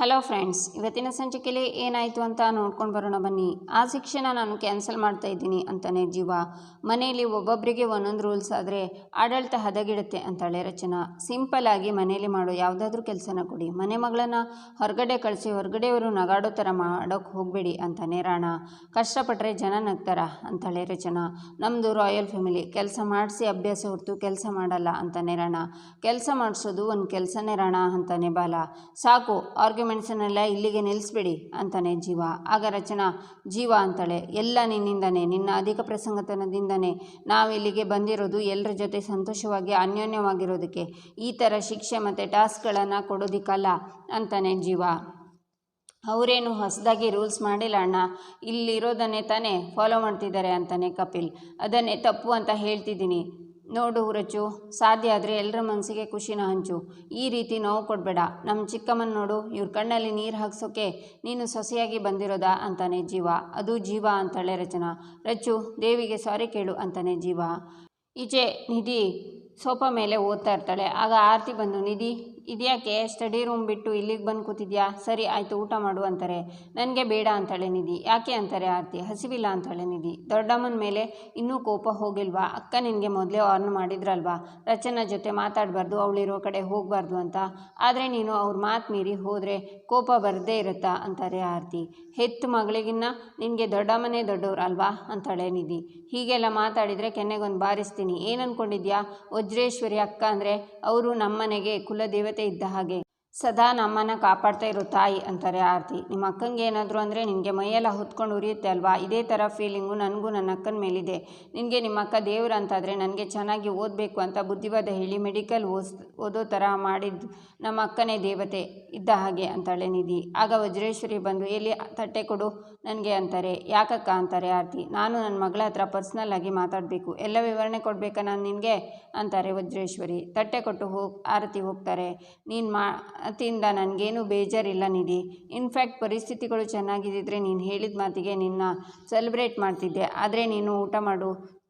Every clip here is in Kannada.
ಹಲೋ ಫ್ರೆಂಡ್ಸ್ ಇವತ್ತಿನ ಸಂಚಿಕೆಯಲ್ಲಿ ಏನಾಯಿತು ಅಂತ ನೋಡ್ಕೊಂಡು ಬರೋಣ ಬನ್ನಿ. ಆ ಶಿಕ್ಷಣ ನಾನು ಕ್ಯಾನ್ಸಲ್ ಮಾಡ್ತಾ ಇದ್ದೀನಿ ಅಂತಾನೆ ಜೀವ. ಮನೆಯಲ್ಲಿ ಒಬ್ಬೊಬ್ಬರಿಗೆ ಒಂದೊಂದು ರೂಲ್ಸ್ ಆದರೆ ಆಡಳಿತ ಹದಗಿಡುತ್ತೆ ಅಂತಾಳೆ ರಚನಾ. ಸಿಂಪಲ್ ಆಗಿ ಮನೆಯಲ್ಲಿ ಮಾಡೋ ಯಾವುದಾದ್ರೂ ಕೆಲಸನ ಕೊಡಿ. ಮನೆ ಮಗಳನ್ನು ಹೊರಗಡೆ ಕಳಿಸಿ, ಹೊರಗಡೆಯವರು ನಗಾಡೋ ಥರ ಮಾಡೋಕ್ಕೆ ಹೋಗಬೇಡಿ ಅಂತಾನೆ ರಾಣ. ಕಷ್ಟಪಟ್ಟರೆ ಜನ ನಗ್ತಾರ ಅಂತಾಳೆ ರಚನಾ. ನಮ್ಮದು ರಾಯಲ್ ಫ್ಯಾಮಿಲಿ ಕೆಲಸ ಮಾಡಿಸಿ ಅಭ್ಯಾಸ ಹೊರತು ಕೆಲಸ ಮಾಡಲ್ಲ ಅಂತಾನೆ ರಾಣ. ಕೆಲಸ ಮಾಡಿಸೋದು ಒಂದು ಕೆಲಸನೇ ರಾಣ ಅಂತಾನೆ ಬಾಲ. ಸಾಕು ಆರ್ಗ್ಯುಮೆಂಟ್ಸನ್ನೆಲ್ಲ ಇಲ್ಲಿಗೆ ನಿಲ್ಲಿಸ್ಬೇಡಿ ಅಂತಾನೆ ಜೀವ. ಆಗ ರಚನಾ, ಜೀವ ಅಂತಾಳೆ, ಎಲ್ಲ ನಿನ್ನಿಂದನೇ, ನಿನ್ನ ಅಧಿಕ ಪ್ರಸಂಗತನದಿಂದನೇ ನಾವು ಇಲ್ಲಿಗೆ ಬಂದಿರೋದು ಎಲ್ಲರ ಜೊತೆ ಸಂತೋಷವಾಗಿ, ಅನ್ಯೋನ್ಯವಾಗಿರೋದಕ್ಕೆ. ಈ ಥರ ಶಿಕ್ಷೆ ಮತ್ತು ಟಾಸ್ಕ್ಗಳನ್ನು ಕೊಡೋದಿಕ್ಕಲ್ಲ ಅಂತಾನೆ ಜೀವ. ಅವರೇನು ಹೊಸದಾಗಿ ರೂಲ್ಸ್ ಮಾಡಿಲ್ಲ ಅಣ್ಣ. ಇಲ್ಲಿರೋದನ್ನೇ ತಾನೇ ಫಾಲೋ ಮಾಡ್ತಿದ್ದಾರೆ ಅಂತಾನೆ ಕಪಿಲ್. ಅದನ್ನೇ ತಪ್ಪು ಅಂತ ಹೇಳ್ತಿದ್ದೀನಿ. ನೋಡು ರಚು ಸಾಧ್ಯ ಆದರೆ ಎಲ್ಲರ ಮನಸ್ಸಿಗೆ ಖುಷಿನ ಹಂಚು. ಈ ರೀತಿ ನೋವು ಕೊಡಬೇಡ. ನಮ್ಮ ಚಿಕ್ಕಮ್ಮನ ನೋಡು, ಇವ್ರ ಕಣ್ಣಲ್ಲಿ ನೀರು ಹಾಕ್ಸೋಕೆ ನೀನು ಸೊಸೆಯಾಗಿ ಬಂದಿರೋದಾ ಅಂತಾನೆ ಜೀವ. ಅದು ಜೀವ ಅಂತಾಳೆ ರಚನಾ. ರಚು ದೇವಿಗೆ ಸಾರಿ ಕೇಳು ಅಂತಾನೆ ಜೀವ. ಈಚೆ ನಿಧಿ ಸೋಫಾ ಮೇಲೆ ಓದ್ತಾ ಇರ್ತಾಳೆ. ಆಗ ಆರತಿ ಬಂದು, ನಿಧಿ ಇದ್ಯಾಕೆ ಸ್ಟಡಿ ರೂಮ್ ಬಿಟ್ಟು ಇಲ್ಲಿಗೆ ಬಂದು ಕೂತಿದ್ಯಾ? ಸರಿ, ಆಯಿತು, ಊಟ ಮಾಡು ಅಂತಾರೆ. ನನಗೆ ಬೇಡ ಅಂತಾಳೆ ನಿಧಿ. ಯಾಕೆ ಅಂತಾರೆ ಆರತಿ? ಹಸಿವಿಲ್ಲ ಅಂತಾಳೆ ನಿಧಿ. ದೊಡ್ಡಮ್ಮನ ಮೇಲೆ ಇನ್ನೂ ಕೋಪ ಹೋಗಿಲ್ವಾ? ಅಕ್ಕ ನಿನಗೆ ಮೊದಲೇ ಆರ್ನ್ ಮಾಡಿದ್ರಲ್ವಾ? ರಚನಾ ಜೊತೆ ಮಾತಾಡಬಾರ್ದು, ಅವಳಿರೋ ಕಡೆ ಹೋಗಬಾರ್ದು ಅಂತ. ಆದರೆ ನೀನು ಅವ್ರ ಮಾತು ಮೀರಿ ಹೋದರೆ ಕೋಪ ಬರದೇ ಇರುತ್ತಾ? ಅಂತಾರೆ ಆರತಿ. ಹೆತ್ತು ಮಗಳಿಗಿನ್ನ ನಿನಗೆ ದೊಡ್ಡಮ್ಮನೇ ದೊಡ್ಡವ್ರಲ್ವಾ ಅಂತಾಳೆ ನಿಧಿ. ಹೀಗೆಲ್ಲ ಮಾತಾಡಿದರೆ ಕೆನ್ನೆಗೊಂದು ಬಾರಿಸ್ತೀನಿ. ಏನು ಅಂದ್ಕೊಂಡಿದ್ಯಾ ವಜ್ರೇಶ್ವರಿ ಅಕ್ಕ ಅಂದರೆ ಅವರು ನಮ್ಮನೆಗೆ ಕುಲದೇವತೆ ಇದ್ದ ಹಾಗೆ. ಸದಾ ನಮ್ಮನ್ನು ಕಾಪಾಡ್ತಾ ಇರೋ ತಾಯಿ ಅಂತಾರೆ ಆರತಿ. ನಿಮ್ಮ ಅಕ್ಕಂಗೆ ಏನಾದರೂ ಅಂದರೆ ನಿನಗೆ ಮೈಯೆಲ್ಲ ಹೊತ್ಕೊಂಡು ಉರಿಯುತ್ತೆ ಅಲ್ವಾ? ಇದೇ ಥರ ಫೀಲಿಂಗು ನನಗೂ ನನ್ನ ಅಕ್ಕನ ಮೇಲಿದೆ. ನಿನಗೆ ನಿಮ್ಮ ಅಕ್ಕ ದೇವ್ರು ಅಂತಾದರೆ ನನಗೆ ಚೆನ್ನಾಗಿ ಓದಬೇಕು ಅಂತ ಬುದ್ಧಿವಾದ ಹೇಳಿ ಮೆಡಿಕಲ್ ಓಸ್, ಓದೋ ಥರ ಮಾಡಿದ್ದು ನಮ್ಮ ಅಕ್ಕನೇ ದೇವತೆ ಇದ್ದ ಹಾಗೆ ಅಂತಾಳೆ ನಿಧಿ. ಆಗ ವಜ್ರೇಶ್ವರಿ ಬಂದು, ಎಲ್ಲಿ ತಟ್ಟೆ ಕೊಡು ನನಗೆ ಅಂತಾರೆ. ಯಾಕಕ್ಕ? ಅಂತಾರೆ ಆರತಿ. ನಾನು ನನ್ನ ಮಗಳ ಹತ್ರ ಪರ್ಸ್ನಲ್ ಆಗಿ ಮಾತಾಡಬೇಕು. ಎಲ್ಲ ವಿವರಣೆ ಕೊಡಬೇಕಾ ನಾನು ನಿನಗೆ? ಅಂತಾರೆ ವಜ್ರೇಶ್ವರಿ. ತಟ್ಟೆ ಕೊಟ್ಟು ಹೋಗಿ, ಆರತಿ ಹೋಗ್ತಾರೆ. ನೀನು ಮಾ ಅತಿಯಿಂದ ನನಗೇನು ಬೇಜಾರಿಲ್ಲ ನಿಧಿ. ಇನ್ಫ್ಯಾಕ್ಟ್ ಪರಿಸ್ಥಿತಿಗಳು ಚೆನ್ನಾಗಿದ್ದಿದ್ರೆ ನೀನು ಹೇಳಿದ ಮಾತಿಗೆ ನಿನ್ನ ಸೆಲೆಬ್ರೇಟ್ ಮಾಡ್ತಿದ್ದೆ. ಆದರೆ ನೀನು ಊಟ ಮಾಡು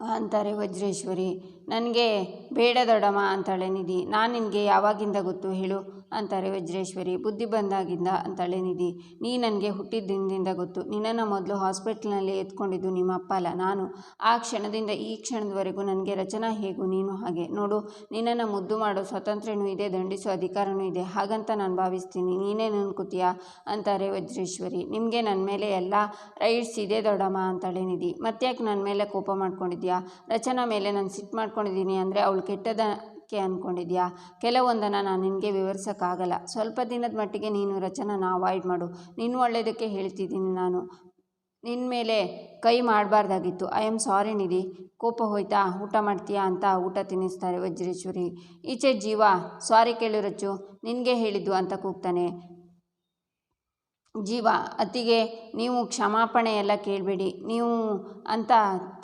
ಅಂತಾರೆ ವಜ್ರೇಶ್ವರಿ. ನನಗೆ ಬೇಡ ದೊಡ್ಡಮ್ಮ ಅಂತಾಳೆ ನಿಧಿ. ನಾನು ನಿನಗೆ ಯಾವಾಗಿಂದ ಗೊತ್ತು ಹೇಳು? ಅಂತಾರೆ, ವಜ್ರೇಶ್ವರಿ. ಬುದ್ಧಿ ಬಂದಾಗಿಂದ ಅಂತಾಳೆ ನಿಧಿ. ನೀ ನನಗೆ ಹುಟ್ಟಿದ ದಿನದಿಂದ ಗೊತ್ತು. ನಿನ್ನನ್ನು ಮೊದಲು ಹಾಸ್ಪಿಟ್ಲ್ನಲ್ಲಿ ಎತ್ಕೊಂಡಿದ್ದು ನಿಮ್ಮ ಅಪ್ಪ ಅಲ್ಲ, ನಾನು. ಆ ಕ್ಷಣದಿಂದ ಈ ಕ್ಷಣದವರೆಗೂ ನನಗೆ ರಚನಾ ಹೇಗೂ, ನೀನು ಹಾಗೆ. ನೋಡು, ನಿನ್ನನ್ನು ಮುದ್ದು ಮಾಡೋ ಸ್ವಾತಂತ್ರ್ಯನೂ ಇದೆ, ದಂಡಿಸೋ ಅಧಿಕಾರನೂ ಇದೆ. ಹಾಗಂತ ನಾನು ಭಾವಿಸ್ತೀನಿ. ನೀನೇನು ಅನ್ಕೋತೀಯಾ ಅಂತಾರೆ ವಜ್ರೇಶ್ವರಿ. ನಿಮಗೆ ನನ್ನ ಮೇಲೆ ಎಲ್ಲ ರೈಟ್ಸ್ ಇದೆ ದೊಡ್ಡಮ್ಮ ಅಂತಾಳೆ ನಿಧಿ. ಮತ್ತ್ಯಾಕೆ ನನ್ನ ಮೇಲೆ ಕೋಪ ಮಾಡ್ಕೊಂಡಿದ್ಯಾ? ರಚನಾ ಮೇಲೆ ನಾನು ಸಿಟ್ಟು ಮಾಡ್ಕೊಂಡಿದ್ದೀನಿ ಅಂದರೆ ಅವಳು ಕೆಟ್ಟದಕ್ಕೆ ಅಂದ್ಕೊಂಡಿದ್ಯಾ ಕೆಲವೊಂದನ್ನು ನಾನು ನಿನಗೆ ವಿವರಿಸೋಕ್ಕಾಗಲ್ಲ. ಸ್ವಲ್ಪ ದಿನದ ಮಟ್ಟಿಗೆ ನೀನು ರಚನಾನ ಅವಾಯ್ಡ್ ಮಾಡು. ನಿನ್ನ ಒಳ್ಳೆಯದಕ್ಕೆ ಹೇಳ್ತಿದ್ದೀನಿ ನಾನು. ನಿನ್ನ ಮೇಲೆ ಕೈ ಮಾಡಬಾರ್ದಾಗಿತ್ತು. I am sorry Nidhi. ಕೋಪ ಹೋಯ್ತಾ? ಊಟ ಮಾಡ್ತೀಯಾ ಅಂತ ಊಟ ತಿನ್ನಿಸ್ತಾರೆ ವಜ್ರೇಶ್ವರಿ. ಈಚೆ ಜೀವ ಸಾರಿ ಕೇಳು ನಿನಗೆ ಹೇಳಿದ್ದು ಅಂತ ಕೂಗ್ತಾನೆ. ಜೀವ ಅತ್ತಿಗೆ ನೀವು ಕ್ಷಮಾಪಣೆ ಎಲ್ಲ ಕೇಳಬೇಡಿ, ನೀವು ಅಂತ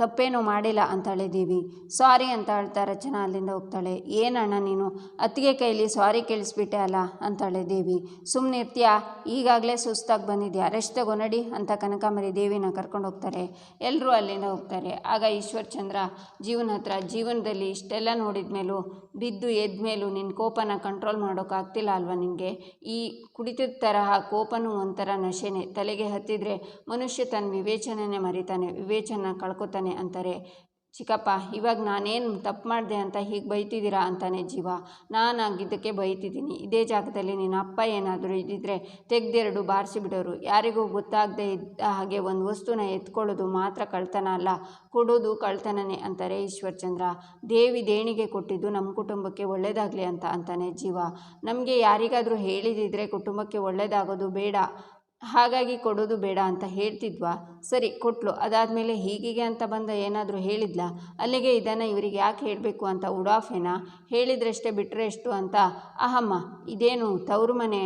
ತಪ್ಪೇನು ಮಾಡಿಲ್ಲ ಅಂತಾಳೆ ದೇವಿ ಸಾರಿ ಅಂತ ಹೇಳ್ತಾ ರಚನಾ ಅಲ್ಲಿಂದ ಹೋಗ್ತಾಳೆ. ಏನಣ್ಣ ನೀನು? ಅತ್ತಿಗೆ ಕೈಲಿ ಸಾರಿ ಕೇಳಿಸ್ಬಿಟ್ಟೆ ಅಲ್ಲ ಅಂತಾಳೆ ದೇವಿ ಸುಮ್ಮನೆ ಇರ್ತೀಯ ಈಗಾಗಲೇ ಸುಸ್ತಾಗಿ ಬಂದಿದ್ಯಾ? ರೆಸ್ಟ್ ತಗೋ ಅಂತ ಕನಕಾಂಬರಿ ದೇವಿನ ಕರ್ಕೊಂಡು ಹೋಗ್ತಾರೆ. ಎಲ್ಲರೂ ಅಲ್ಲಿಂದ ಹೋಗ್ತಾರೆ. ಆಗ ಈಶ್ವರ್ ಚಂದ್ರ ಜೀವನ ಹತ್ರ, ಜೀವನದಲ್ಲಿ ಇಷ್ಟೆಲ್ಲ ನೋಡಿದ ಮೇಲೂ, ಬಿದ್ದು ಎದ್ದ ಮೇಲೂ ನಿನ್ನ ಕೋಪನ ಕಂಟ್ರೋಲ್ ಮಾಡೋಕ್ಕಾಗ್ತಿಲ್ಲ ಅಲ್ವಾ ನಿನಗೆ? ಈ ಕುಡಿತದ ತರಹ ಕೋಪನೂ ಒಂಥರ ನಶೆನೆ ತಲೆಗೆ ಹತ್ತಿದ್ರೆ ಮನುಷ್ಯ ತನ್ನ ವಿವೇಚನೆನೇ ಮರಿತಾನೆ ವಿವೇಚನ ಕಳ್ಕೊತಾನೆ ಅಂತಾರೆ. ಚಿಕ್ಕಪ್ಪ, ಇವಾಗ ನಾನೇನು ತಪ್ಪು ಮಾಡಿದೆ ಅಂತ ಹೀಗೆ ಬೈತಿದ್ದೀರಾ ಅಂತಾನೆ ಜೀವ. ನಾನಾಗಿದ್ದಕ್ಕೆ ಬೈತಿದ್ದೀನಿ. ಇದೇ ಜಾಗದಲ್ಲಿ ನಿನ್ನ ಅಪ್ಪ ಏನಾದರೂ ಇದ್ದಿದ್ರೆ ತೆಗ್ದೆರಡು ಬಾರಿಸಿಬಿಡೋರು. ಯಾರಿಗೂ ಗೊತ್ತಾಗದೆ ಇದ್ದ ಹಾಗೆ ಒಂದು ವಸ್ತುನ ಎತ್ಕೊಳ್ಳೋದು ಮಾತ್ರ ಕಳ್ತನ ಅಲ್ಲ. ಕೊಡೋದು ಕಳ್ತನನೇ ಅಂತಾರೆ ಈಶ್ವರ್ ಚಂದ್ರ ದೇವಿ ದೇಣಿಗೆ ಕೊಟ್ಟಿದ್ದು ನಮ್ಮ ಕುಟುಂಬಕ್ಕೆ ಒಳ್ಳೆಯದಾಗಲಿ ಅಂತ ಅಂತಾನೆ ಜೀವ. ನಮಗೆ ಯಾರಿಗಾದರೂ ಹೇಳಿದಿದ್ರೆ ಕುಟುಂಬಕ್ಕೆ ಒಳ್ಳೆಯದಾಗೋದು ಬೇಡ. ಹಾಗಾಗಿ ಕೊಡೋದು ಬೇಡ ಅಂತ ಹೇಳ್ತಿದ್ವಾ? ಸರಿ, ಕೊಟ್ಲು. ಅದಾದಮೇಲೆ ಹೀಗೀಗೆ ಅಂತ ಬಂದ ಏನಾದರೂ ಹೇಳಿದ್ಲಾ? ಅಲ್ಲಿಗೆ ಇದನ್ನು ಇವರಿಗೆ ಯಾಕೆ ಹೇಳಬೇಕು ಅಂತ ಉಡಾಫೆನಾ? ಹೇಳಿದ್ರಷ್ಟೇ ಬಿಟ್ಟರೆ ಎಷ್ಟು ಅಂತ? ಅಹಮ್ಮ, ಇದೇನು ತವ್ರ ಮನೆ?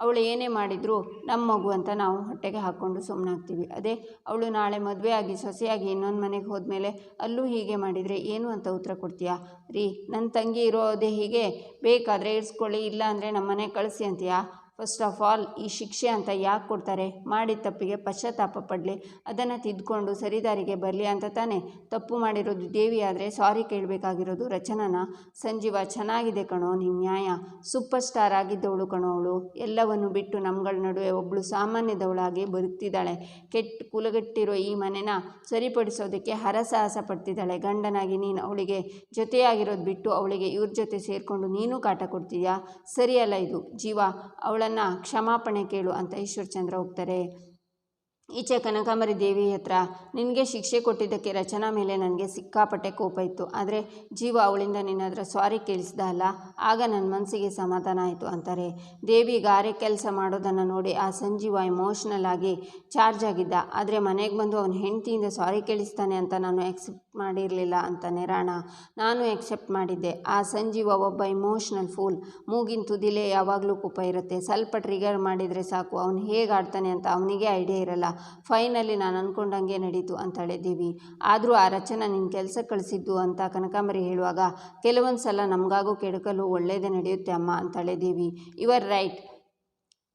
ಅವಳು ಏನೇ ಮಾಡಿದರೂ ನಮ್ಮ ಮಗು ಅಂತ ನಾವು ಹೊಟ್ಟೆಗೆ ಹಾಕ್ಕೊಂಡು ಸುಮ್ಮನಾಗ್ತೀವಿ ಅದೇ, ಅವಳು ನಾಳೆ ಮದುವೆ ಆಗಿ, ಸೊಸೆಯಾಗಿ ಇನ್ನೊಂದು ಮನೆಗೆ ಹೋದ್ಮೇಲೆ ಅಲ್ಲೂ ಹೀಗೆ ಮಾಡಿದರೆ ಏನು ಅಂತ ಉತ್ತರ ಕೊಡ್ತೀಯಾ? ರೀ ನನ್ನ ತಂಗಿ ಇರೋದೇ ಹೀಗೆ. ಬೇಕಾದರೆ ಇರಿಸ್ಕೊಳ್ಳಿ ಇಲ್ಲ ಅಂದರೆ ನಮ್ಮ ಮನೆಗೆ ಕಳಿಸಿ ಅಂತೀಯಾ? ಫಸ್ಟ್ ಆಫ್ ಆಲ್ ಈ ಶಿಕ್ಷೆ ಅಂತ ಯಾಕೆ ಕೊಡ್ತಾರೆ? ಮಾಡಿದ ತಪ್ಪಿಗೆ ಪಶ್ಚಾತ್ತಾಪ ಪಡಲಿ. ಅದನ್ನು ತಿದ್ಕೊಂಡು ಸರಿದಾರಿಗೆ ಬರಲಿ ಅಂತ ತಾನೆ. ತಪ್ಪು ಮಾಡಿರೋದು ದೇವಿ ಆದರೆ ಸಾರಿ ಕೇಳಬೇಕಾಗಿರೋದು ರಚನನ. ಸಂಜೀವ, ಚೆನ್ನಾಗಿದೆ ಕಣೋ ನಿನ್ನ ನ್ಯಾಯ. ಸೂಪರ್ ಸ್ಟಾರ್ ಆಗಿದ್ದವಳು ಕಣೋ ಅವಳು. ಎಲ್ಲವನ್ನು ಬಿಟ್ಟು ನಮ್ಗಳ ನಡುವೆ ಒಬ್ಬಳು ಸಾಮಾನ್ಯದವಳಾಗಿ ಬದುಕ್ತಿದ್ದಾಳೆ. ಕೆಟ್ಟ ಕುಲಗಟ್ಟಿರೋ ಈ ಮನೆನ ಸರಿಪಡಿಸೋದಕ್ಕೆ ಹರಸಾಹಸ ಪಡ್ತಿದ್ದಾಳೆ. ಗಂಡನಾಗಿ ನೀನು ಅವಳಿಗೆ ಜೊತೆಯಾಗಿರೋದು ಬಿಟ್ಟು ಅವಳಿಗೆ ಇವ್ರ ಜೊತೆ ಸೇರಿಕೊಂಡು ನೀನು ಕಾಟ ಕೊಡ್ತೀಯಾ ಸರಿಯಲ್ಲ ಇದು. ಜೀವ ಅವಳನ್ನು ಕ್ಷಮಾಪಣೆ ಕೇಳು ಅಂತ ಈಶ್ವರಚಂದ್ರ ಹೋಗ್ತಾರೆ. ಈಚೆ ಕನಕಾಂಬರಿ ದೇವಿ ಹತ್ರ ನಿನಗೆ ಶಿಕ್ಷೆ ಕೊಟ್ಟಿದ್ದಕ್ಕೆ ರಚನಾ ಮೇಲೆ ನನಗೆ ಸಿಕ್ಕಾಪಟ್ಟೆ ಕೋಪ ಇತ್ತು. ಆದರೆ ಜೀವ ಅವಳಿಂದ ನಿನ್ನ ಸ್ವಾರಿ ಸಾರಿ ಕೇಳಿಸ್ದ ಅಲ್ಲ, ಆಗ ನನ್ನ ಮನಸ್ಸಿಗೆ ಸಮಾಧಾನ ಆಯಿತು ಅಂತಾರೆ. ದೇವಿ ಗಾರೆ ಕೆಲಸ ಮಾಡೋದನ್ನು ನೋಡಿ ಆ ಸಂಜೀವ ಎಮೋಷ್ನಲ್ ಆಗಿ ಚಾರ್ಜ್ ಆಗಿದ್ದ. ಆದರೆ ಮನೆಗೆ ಬಂದು ಅವನ ಹೆಂಡತಿಯಿಂದ ಸಾರಿ ಕೇಳಿಸ್ತಾನೆ ಅಂತ ನಾನು ಎಕ್ಸೆಪ್ಟ್ ಮಾಡಿರಲಿಲ್ಲ ಅಂತಾನೆ ರಾಣ. ನಾನು ಎಕ್ಸೆಪ್ಟ್ ಮಾಡಿದ್ದೆ. ಆ ಸಂಜೀವ ಒಬ್ಬ ಇಮೋಷ್ನಲ್ ಫೂಲ್ ಮೂಗಿನ ತುದಿಲೇ ಯಾವಾಗಲೂ ಕೋಪ ಇರುತ್ತೆ. ಸ್ವಲ್ಪ ಟ್ರಿಗರ್ ಮಾಡಿದರೆ ಸಾಕು. ಅವನು ಹೇಗೆ ಆಡ್ತಾನೆ ಅಂತ ಅವನಿಗೆ ಐಡಿಯಾ ಇರಲ್ಲ. ಫೈನಲಿ ನಾನು ಅಂದ್ಕೊಂಡಂಗೆ ನಡೀತು ಅಂತ ದೇವಿ. ಆದರೂ ಆ ರಚನೆ ನಿನ್ನ ಕೆಲಸ ಕಳಿಸಿದ್ದು ಅಂತ ಕನಕಾಂಬರಿ ಹೇಳುವಾಗ ಕೆಲವೊಂದು ಸಲ ನಮಗಾಗೂ ಕೆಡಕಲು ಒಳ್ಳೆಯದೇ ನಡೆಯುತ್ತೆ ಅಮ್ಮ ಅಂತಾಳೆ ದೇವಿ. ಯುವರ್ ರೈಟ್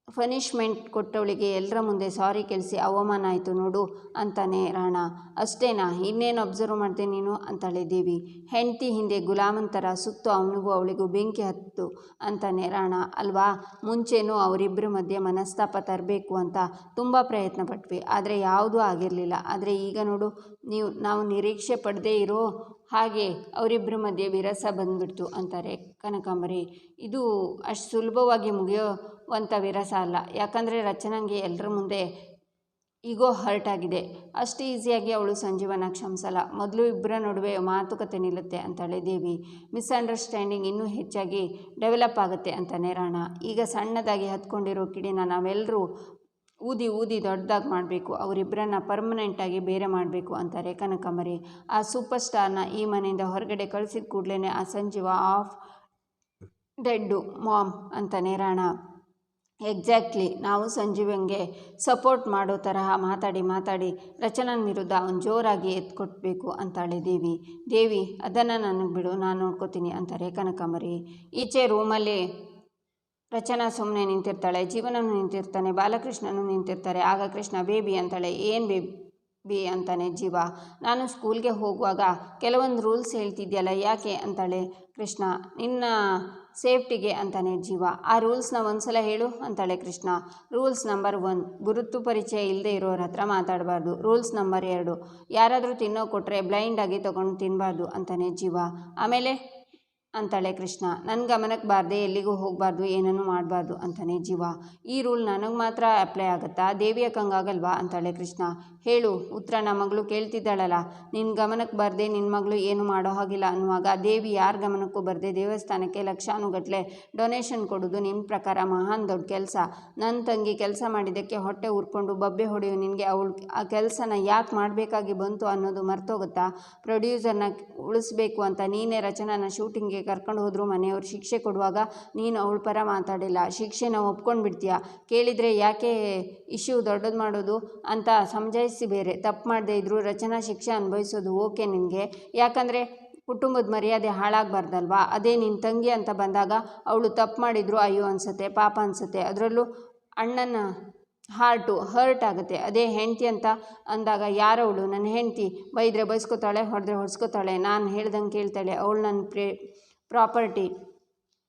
ಪನಿಷ್ಮೆಂಟ್ ಕೊಟ್ಟವಳಿಗೆ ಎಲ್ಲರ ಮುಂದೆ ಸಾರಿ ಕೇಳಿಸಿ ಅವಮಾನ ಆಯಿತು ನೋಡು ಅಂತಾನೆ ರಾಣ. ಅಷ್ಟೇನಾ, ಇನ್ನೇನು ಅಬ್ಸರ್ವ್ ಮಾಡ್ದೆ ನೀನು? ಅಂತಾಳೆ ದೇವಿ. ಹೆಂಡತಿ ಹಿಂದೆ ಗುಲಾಮನ್ ಥರ ಸುತ್ತು ಅವನಿಗೂ ಅವಳಿಗೂ ಬೆಂಕಿ ಹತ್ತು ಅಂತಾನೆ ರಾಣ. ಅಲ್ವಾ? ಮುಂಚೆನೂ ಅವರಿಬ್ಬರ ಮಧ್ಯೆ ಮನಸ್ತಾಪ ತರಬೇಕು ಅಂತ ತುಂಬ ಪ್ರಯತ್ನ ಪಟ್ವಿ. ಆದರೆ ಯಾವುದೂ ಆಗಿರಲಿಲ್ಲ. ಆದರೆ ಈಗ ನೋಡು, ನೀವು, ನಾವು ನಿರೀಕ್ಷೆ ಪಡದೇ ಇರೋ ಹಾಗೆ ಅವರಿಬ್ಬರ ಮಧ್ಯೆ ವಿರಸ ಬಂದ್ಬಿಡ್ತು ಅಂತಾರೆ ಕನಕಾಂಬರಿ. ಇದು ಅಷ್ಟು ಸುಲಭವಾಗಿ ಮುಗಿಯೋವಂಥ ವಿರಸ ಅಲ್ಲ. ಯಾಕಂದರೆ ರಚನಂಗೆ ಎಲ್ಲರ ಮುಂದೆ ಈಗೋ ಹರ್ಟ್ ಆಗಿದೆ. ಅಷ್ಟು ಈಸಿಯಾಗಿ ಅವಳು ಸಂಜೀವನ ಕ್ಷಮಿಸಲ್ಲ. ಮೊದಲು ಇಬ್ಬರ ನಡುವೆ ಮಾತುಕತೆ ನಿಲ್ಲುತ್ತೆ ಅಂತಾಳೆ ದೇವಿ. ಮಿಸ್ಅಂಡರ್ಸ್ಟ್ಯಾಂಡಿಂಗ್ ಇನ್ನೂ ಹೆಚ್ಚಾಗಿ ಡೆವಲಪ್ ಆಗುತ್ತೆ ಅಂತಾನೆ ರಾಣ. ಈಗ ಸಣ್ಣದಾಗಿ ಹತ್ಕೊಂಡಿರೋ ಕಿಡಿನ ನಾವೆಲ್ಲರೂ ಊದಿ ಊದಿ ದೊಡ್ಡದಾಗಿ ಮಾಡಬೇಕು ಅವರಿಬ್ಬರನ್ನ ಪರ್ಮನೆಂಟಾಗಿ ಬೇರೆ ಮಾಡಬೇಕು ಅಂತಾರೆ ಕನಕಮರಿ ಆ ಸೂಪರ್ ಸ್ಟಾರ್ನ ಈ ಮನೆಯಿಂದ ಹೊರಗಡೆ ಕಳಿಸಿದ ಕೂಡಲೇ ಆ ಸಂಜೀವ ಆಫ್ ಡೆಡ್ಡು ಮಾಮ್ ಅಂತಾನೆ ರಾಣ. ಎಕ್ಸಾಕ್ಟ್ಲಿ ನಾವು ಸಂಜೀವಂಗೆ ಸಪೋರ್ಟ್ ಮಾಡೋ ತರಹ ಮಾತಾಡಿ ಮಾತಾಡಿ ರಚನಾ ವಿರುದ್ಧ ಅವನು ಜೋರಾಗಿ ಎತ್ಕೊಟ್ಬೇಕು ಅಂತಾಳೆ ದೇವಿ. ದೇವಿ, ಅದನ್ನು ನನಗೆ ಬಿಡು, ನಾನು ನೋಡ್ಕೋತೀನಿ ಅಂತಾರೆ ಕನಕಾಂಬರಿ ಈಚೆ ರೂಮಲ್ಲಿ ರಚನಾ ಸುಮ್ಮನೆ ನಿಂತಿರ್ತಾಳೆ, ಜೀವನನು ನಿಂತಿರ್ತಾನೆ, ಬಾಲಕೃಷ್ಣನು ನಿಂತಿರ್ತಾರೆ, ಆಗ ಕೃಷ್ಣ, ಬೇಬಿ ಅಂತಾಳೆ, ಏನು ಬೇಬಿ, ಬಿ ಅಂತಾನೆ, ಜೀವ, ನಾನು ಸ್ಕೂಲ್ಗೆ ಹೋಗುವಾಗ ಕೆಲವೊಂದು ರೂಲ್ಸ್ ಹೇಳ್ತಿದ್ಯಲ್ಲ, ಯಾಕೆ? ಅಂತಾಳೆ ಕೃಷ್ಣ, ನಿನ್ನ ಸೇಫ್ಟಿಗೆ ಅಂತಾನೆ, ಜೀವ, ಆ ರೂಲ್ಸ್ನ ಒಂದ್ಸಲ ಹೇಳು ಅಂತಾಳೆ ಕೃಷ್ಣ, ರೂಲ್ಸ್ ನಂಬರ್ ಒನ್, ಗುರುತು ಪರಿಚಯ ಇಲ್ಲದೆ ಇರೋರ ಹತ್ರ ಮಾತಾಡಬಾರ್ದು, ರೂಲ್ಸ್ ನಂಬರ್ ಎರಡು, ಯಾರಾದರೂ ತಿನ್ನೋ ಕೊಟ್ಟರೆ ಬ್ಲೈಂಡಾಗಿ ತೊಗೊಂಡು ತಿನ್ನಬಾರ್ದು ಅಂತಾನೆ, ಜೀವ, ಆಮೇಲೆ ಅಂತಾಳೆ ಕೃಷ್ಣ. ನನ್ನ ಗಮನಕ್ಕೆ ಬಾರದೆ ಎಲ್ಲಿಗೂ ಹೋಗಬಾರ್ದು, ಏನನ್ನೂ ಮಾಡಬಾರ್ದು ಅಂತಾನೆ ಜೀವ. ಈ ರೂಲ್ ನನಗೆ ಮಾತ್ರ ಅಪ್ಲೈ ಆಗುತ್ತಾ? ದೇವಿ ಕಂಗಾಗಲ್ವಾ? ಅಂತಾಳೆ ಕೃಷ್ಣ. ಹೇಳು ಉತ್ತರ ನಮ್ಮ ಮಗಳು ಕೇಳ್ತಿದ್ದಾಳಲ್ಲ ನಿನ್ನ ಗಮನಕ್ಕೆ ಬರದೆ ನಿನ್ನ ಮಗಳು ಏನು ಮಾಡೋ ಹಾಗಿಲ್ಲ ಅನ್ನುವಾಗ ದೇವಿ ಯಾರ ಗಮನಕ್ಕೂ ಬರದೆ ದೇವಸ್ಥಾನಕ್ಕೆ ಲಕ್ಷಾನುಗಟ್ಟಲೆ ಡೊನೇಷನ್ ಕೊಡೋದು ನಿಮ್ಮ ಪ್ರಕಾರ ಮಹಾನ್ ದೊಡ್ಡ ಕೆಲಸ. ನನ್ನ ತಂಗಿ ಕೆಲಸ ಮಾಡಿದ್ದಕ್ಕೆ ಹೊಟ್ಟೆ ಉರ್ಕೊಂಡು ಬಬ್ಬೆ ಹೊಡೆಯು ನಿನಗೆ ಅವಳು ಆ ಕೆಲಸನ ಯಾಕೆ ಮಾಡಬೇಕಾಗಿ ಬಂತು ಅನ್ನೋದು ಮರ್ತೋಗುತ್ತಾ? ಪ್ರೊಡ್ಯೂಸರ್ನ ಉಳಿಸ್ಬೇಕು ಅಂತ ನೀನೇ ರಚನಾನ ಶೂಟಿಂಗ್ಗೆ ಕರ್ಕೊಂಡು ಹೋದ್ರು ಮನೆಯವರು ಶಿಕ್ಷೆ ಕೊಡುವಾಗ ನೀನು ಅವಳ ಪರ ಮಾತಾಡಿಲ್ಲ. ಶಿಕ್ಷೆನ ಒಪ್ಕೊಂಡು ಬಿಡ್ತೀಯಾ ಕೇಳಿದರೆ ಯಾಕೆ ಇಶ್ಯೂ ದೊಡ್ಡದು ಮಾಡೋದು ಅಂತ ಬೇರೆ. ತಪ್ಪು ಮಾಡದೇ ಇದ್ದರೂ ರಚನಾ ಶಿಕ್ಷೆ ಅನುಭವಿಸೋದು ಓಕೆ ನಿನಗೆ. ಯಾಕಂದರೆ ಕುಟುಂಬದ ಮರ್ಯಾದೆ ಹಾಳಾಗಬಾರ್ದಲ್ವಾ? ಅದೇ ನಿನ್ನ ತಂಗಿ ಅಂತ ಬಂದಾಗ ಅವಳು ತಪ್ಪು ಮಾಡಿದ್ರು ಅಯ್ಯೋ ಅನಿಸುತ್ತೆ, ಪಾಪ ಅನಿಸುತ್ತೆ. ಅದರಲ್ಲೂ ಅಣ್ಣನ ಹಾರ್ಟು ಹರ್ಟ್ ಆಗುತ್ತೆ. ಅದೇ ಹೆಂಡತಿ ಅಂತ ಅಂದಾಗ ಯಾರವಳು? ನನ್ನ ಹೆಂಡತಿ. ಬೈದರೆ ಬೈಸ್ಕೊತಾಳೆ, ಹೊಡೆದ್ರೆ ಹೊಡ್ಸ್ಕೊತಾಳೆ. ನಾನು ಹೇಳ್ದಂಗೆ ಕೇಳ್ತಾಳೆ. ಅವಳು ನನ್ನ ಪ್ರೇ ಪ್ರಾಪರ್ಟಿ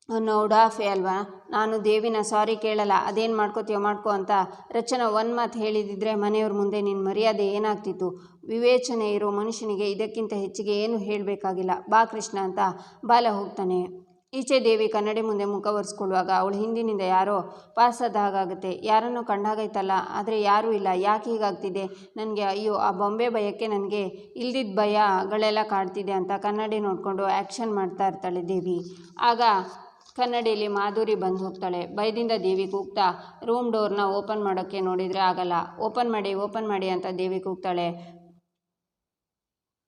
ಅನ್ನೋ ಉಡಾಫೆ ಅಲ್ವಾ? ನಾನು ದೇವಿನ ಸಾರಿ ಕೇಳಲ್ಲ, ಅದೇನು ಮಾಡ್ಕೋತೀಯೋ ಮಾಡ್ಕೋ ಅಂತ ರಚನಾ ಒನ್ ಮಾತು ಹೇಳಿದಿದ್ರೆ ಮನೆಯವ್ರ ಮುಂದೆ ನಿನ್ನ ಮರ್ಯಾದೆ ಏನಾಗ್ತಿತ್ತು? ವಿವೇಚನೆ ಇರೋ ಮನುಷ್ಯನಿಗೆ ಇದಕ್ಕಿಂತ ಹೆಚ್ಚಿಗೆ ಏನು ಹೇಳಬೇಕಾಗಿಲ್ಲ. ಬಾ ಕೃಷ್ಣ ಅಂತ ಬಾಲ ಹೋಗ್ತಾನೆ. ಈಚೆ ದೇವಿ ಕನ್ನಡಿ ಮುಂದೆ ಮುಖ ಒರೆಸ್ಕೊಳ್ಳುವಾಗ ಅವಳು ಹಿಂದಿನಿಂದ ಯಾರೋ ಪಾಸಾದ ಹಾಗಾಗುತ್ತೆ. ಯಾರನ್ನು ಕಂಡಾಗೈತಲ್ಲ ಆದರೆ ಯಾರೂ ಇಲ್ಲ. ಯಾಕೆ ಹೀಗಾಗ್ತಿದೆ? ನನಗೆ ಅಯ್ಯೋ, ಆ ಬೊಂಬೆ ಭಯಕ್ಕೆ ನನಗೆ ಇಲ್ದಿದ್ದ ಭಯಗಳೆಲ್ಲ ಕಾಡ್ತಿದೆ ಅಂತ ಕನ್ನಡಿ ನೋಡಿಕೊಂಡು ಆ್ಯಕ್ಷನ್ ಮಾಡ್ತಾ ಇರ್ತಾಳೆ ದೇವಿ. ಆಗ ಕನ್ನಡಿಯಲ್ಲಿ ಮಾಧುರಿ ಬಂದು ಹೋಗ್ತಾಳೆ. ಭಯದಿಂದ ದೇವಿ ಕೂಗ್ತಾ, ರೂಮ್ ಡೋರ್ನ ಓಪನ್ ಮಾಡೋಕ್ಕೆ ನೋಡಿದರೆ ಆಗಲ್ಲ. ಓಪನ್ ಮಾಡಿ ಓಪನ್ ಮಾಡಿ ಅಂತ ದೇವಿ ಕೂಗ್ತಾಳೆ.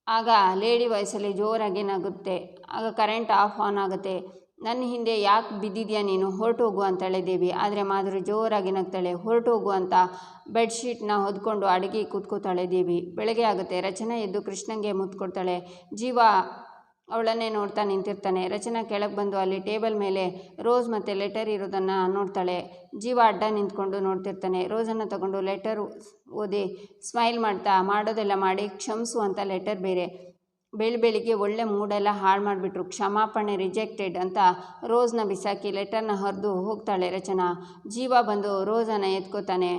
ಆಗ ಲೇಡಿ ವಯಸ್ಸಲ್ಲಿ ಜೋರಾಗಿ ನಗುತ್ತೆ. ಆಗ ಕರೆಂಟ್ ಆಫ್ ಆನ್ ಆಗುತ್ತೆ. ನನ್ನ ಹಿಂದೆ ಯಾಕೆ ಬಿದ್ದಿದ್ಯಾ ನೀನು? ಹೊರಟು ಹೋಗು ಅಂತಾಳೆ ದೇವಿ. ಆದರೆ ಮಾಧುರಿ ಜೋರಾಗಿ ನಗ್ತಾಳೆ. ಹೊರಟು ಹೋಗು ಅಂತ ಬೆಡ್ಶೀಟ್ನ ಹೊದ್ಕೊಂಡು ಅಡುಗೆ ಕೂತ್ಕೋತಾಳೆ ದೇವಿ. ಬೆಳಗ್ಗೆ ಆಗುತ್ತೆ. ರಚನಾ ಎದ್ದು ಕೃಷ್ಣಂಗೆ ಮುತ್ಕೊಡ್ತಾಳೆ. ಜೀವ ಅವಳನ್ನೇ ನೋಡ್ತಾ ನಿಂತಿರ್ತಾನೆ. ರಚನಾ ಕೆಳಗೆ ಬಂದು ಅಲ್ಲಿ ಟೇಬಲ್ ಮೇಲೆ ರೋಸ್ ಮತ್ತು ಲೆಟರ್ ಇರೋದನ್ನು ನೋಡ್ತಾಳೆ. ಜೀವ ಅಡ್ಡ ನಿಂತ್ಕೊಂಡು ನೋಡ್ತಿರ್ತಾನೆ. ರೋಸನ್ನು ತಗೊಂಡು ಲೆಟರ್ ಓದಿ ಸ್ಮೈಲ್ ಮಾಡ್ತಾ, ಮಾಡೋದೆಲ್ಲ ಮಾಡಿ, ಕ್ಷಮಿಸು ಅಂತ ಲೆಟರ್ ಬೇರೆ. ಬೆಳಿ ಬೆಳಿಗ್ಗೆ ಒಳ್ಳೆ ಮೂಡೆಲ್ಲ ಹಾಳು ಮಾಡಿಬಿಟ್ರು. ಕ್ಷಮಾಪಣೆ ರಿಜೆಕ್ಟೆಡ್ ಅಂತ ರೋಸ್ನ ಬಿಸಾಕಿ ಲೆಟರ್ನ ಹರಿದು ಹೋಗ್ತಾಳೆ ರಚನಾ. ಜೀವ ಬಂದು ರೋಸನ್ನು ಎತ್ಕೋತಾನೆ.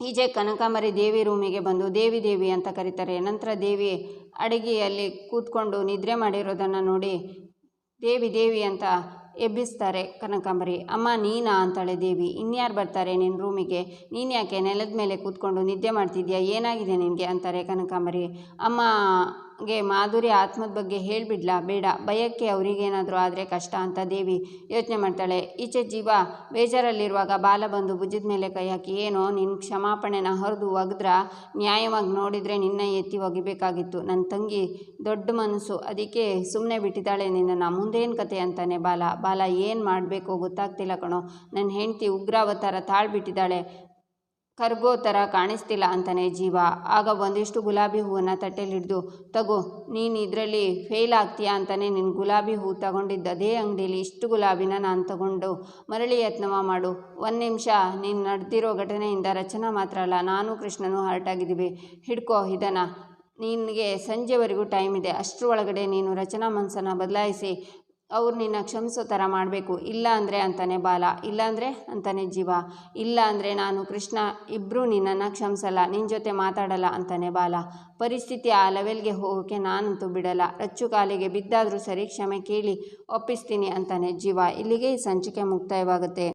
ಈಜೆ ಕನಕಾಂಬರಿ ದೇವಿ ರೂಮಿಗೆ ಬಂದು ದೇವಿ ದೇವಿ ಅಂತ ಕರೀತಾರೆ. ನಂತರ ದೇವಿ ಅಡಿಗೆಯಲ್ಲಿ ಕೂತ್ಕೊಂಡು ನಿದ್ರೆ ಮಾಡಿರೋದನ್ನು ನೋಡಿ ದೇವಿ ದೇವಿ ಅಂತ ಎಬ್ಬಿಸ್ತಾರೆ ಕನಕಾಂಬರಿ. ಅಮ್ಮ, ನೀನಾ? ಅಂತಾಳೆ ದೇವಿ. ಇನ್ಯಾರು ಬರ್ತಾರೆ ನಿನ್ನ ರೂಮಿಗೆ? ನೀನು ಯಾಕೆ ನೆಲದ ಮೇಲೆ ಕೂತ್ಕೊಂಡು ನಿದ್ದೆ ಮಾಡ್ತಿದ್ಯಾ? ಏನಾಗಿದೆ ನಿನಗೆ? ಅಂತಾರೆ ಕನಕಾಂಬರಿ. ಅಮ್ಮಗೆ ಮಾಧುರಿ ಆತ್ಮದ ಬಗ್ಗೆ ಹೇಳಿಬಿಡ್ಲಾ? ಬೇಡ. ಭಯಕ್ಕೆ ಅವರಿಗೇನಾದರೂ ಆದರೆ ಕಷ್ಟ ಅಂತ ದೇವಿ ಯೋಚನೆ ಮಾಡ್ತಾಳೆ. ಈಚೆ ಜೀವ ಬೇಜಾರಲ್ಲಿರುವಾಗ ಬಾಲ ಬಂದು ಭುಜದ ಮೇಲೆ ಕೈ ಹಾಕಿ, ಏನೋ ನಿನ್ನ ಕ್ಷಮಾಪಣೆನ ಹರಿದು ಒಗೆದ್ರ ನ್ಯಾಯವಾಗಿ ನೋಡಿದರೆ ನಿನ್ನ ಎತ್ತಿ ಒಗಿಬೇಕಾಗಿತ್ತು. ನನ್ನ ತಂಗಿ ದೊಡ್ಡ ಮನಸ್ಸು. ಅದಕ್ಕೆ ಸುಮ್ಮನೆ ಬಿಟ್ಟಿದ್ದಾಳೆ ನಿನ್ನನ್ನು. ಮುಂದೇನು ಕತೆ ಅಂತಾನೆ ಬಾಲ. ಬಾಲ ಏನು ಮಾಡಬೇಕು ಗೊತ್ತಾಗ್ತಿಲ್ಲ ಕಣೋ. ನನ್ನ ಹೆಂಡತಿ ಉಗ್ರಾವತಾರ ತಾಳ್ಬಿಟ್ಟಿದ್ದಾಳೆ. ಕರ್ಗೋ ಥರ ಕಾಣಿಸ್ತಿಲ್ಲ ಅಂತಾನೆ ಜೀವ. ಆಗ ಒಂದಿಷ್ಟು ಗುಲಾಬಿ ಹೂವನ್ನು ತಟ್ಟೆಲಿ ಹಿಡಿದು ತಗೋ, ನೀನು ಇದರಲ್ಲಿ ಫೇಲ್ ಆಗ್ತೀಯಾ ಅಂತಾನೆ ನಿನ್ನ ಗುಲಾಬಿ ಹೂ ತಗೊಂಡಿದ್ದ ಅದೇ ಅಂಗಡಿಯಲ್ಲಿ ಇಷ್ಟು ಗುಲಾಬಿನ ನಾನು ತಗೊಂಡು ಮರಳಿ ಯತ್ನವ ಮಾಡು. ಒಂದು ನಿಮಿಷ, ನೀನು ನಡೆದಿರೋ ಘಟನೆಯಿಂದ ರಚನಾ ಮಾತ್ರ ಅಲ್ಲ, ನಾನು ಕೃಷ್ಣನೂ ಹರ್ಟಾಗಿದ್ದೀವಿ. ಹಿಡ್ಕೋ ಇದನ್ನು. ನಿನಗೆ ಸಂಜೆವರೆಗೂ ಟೈಮ್ ಇದೆ. ಅಷ್ಟರ ಒಳಗಡೆ ನೀನು ರಚನಾ ಮನಸ್ಸನ್ನು ಬದಲಾಯಿಸಿ ಅವ್ರು ನಿನ್ನ ಕ್ಷಮಿಸೋ ಥರ ಮಾಡಬೇಕು. ಇಲ್ಲ ಅಂದರೆ ಅಂತಾನೆ ಬಾಲ, ಇಲ್ಲ ಅಂದರೆ ಅಂತಾನೆ ಜೀವ, ಇಲ್ಲ ಅಂದರೆ ನಾನು ಕೃಷ್ಣ ಇಬ್ಬರೂ ನಿನ್ನನ್ನು ಕ್ಷಮಿಸಲ್ಲ ನಿನ್ನ ಜೊತೆ ಮಾತಾಡಲ್ಲ ಅಂತಾನೆ ಬಾಲ. ಪರಿಸ್ಥಿತಿ ಆ ಲೆವೆಲ್ಗೆ ಹೋಗೋಕ್ಕೆ ನಾನಂತೂ ಬಿಡಲ್ಲ. ರಚ್ಚು ಕಾಲಿಗೆ ಬಿದ್ದಾದರೂ ಸರಿ ಕ್ಷಮೆ ಕೇಳಿ ಒಪ್ಪಿಸ್ತೀನಿ ಅಂತಾನೆ ಜೀವ. ಇಲ್ಲಿಗೆ ಸಂಚಿಕೆ ಮುಕ್ತಾಯವಾಗುತ್ತೆ.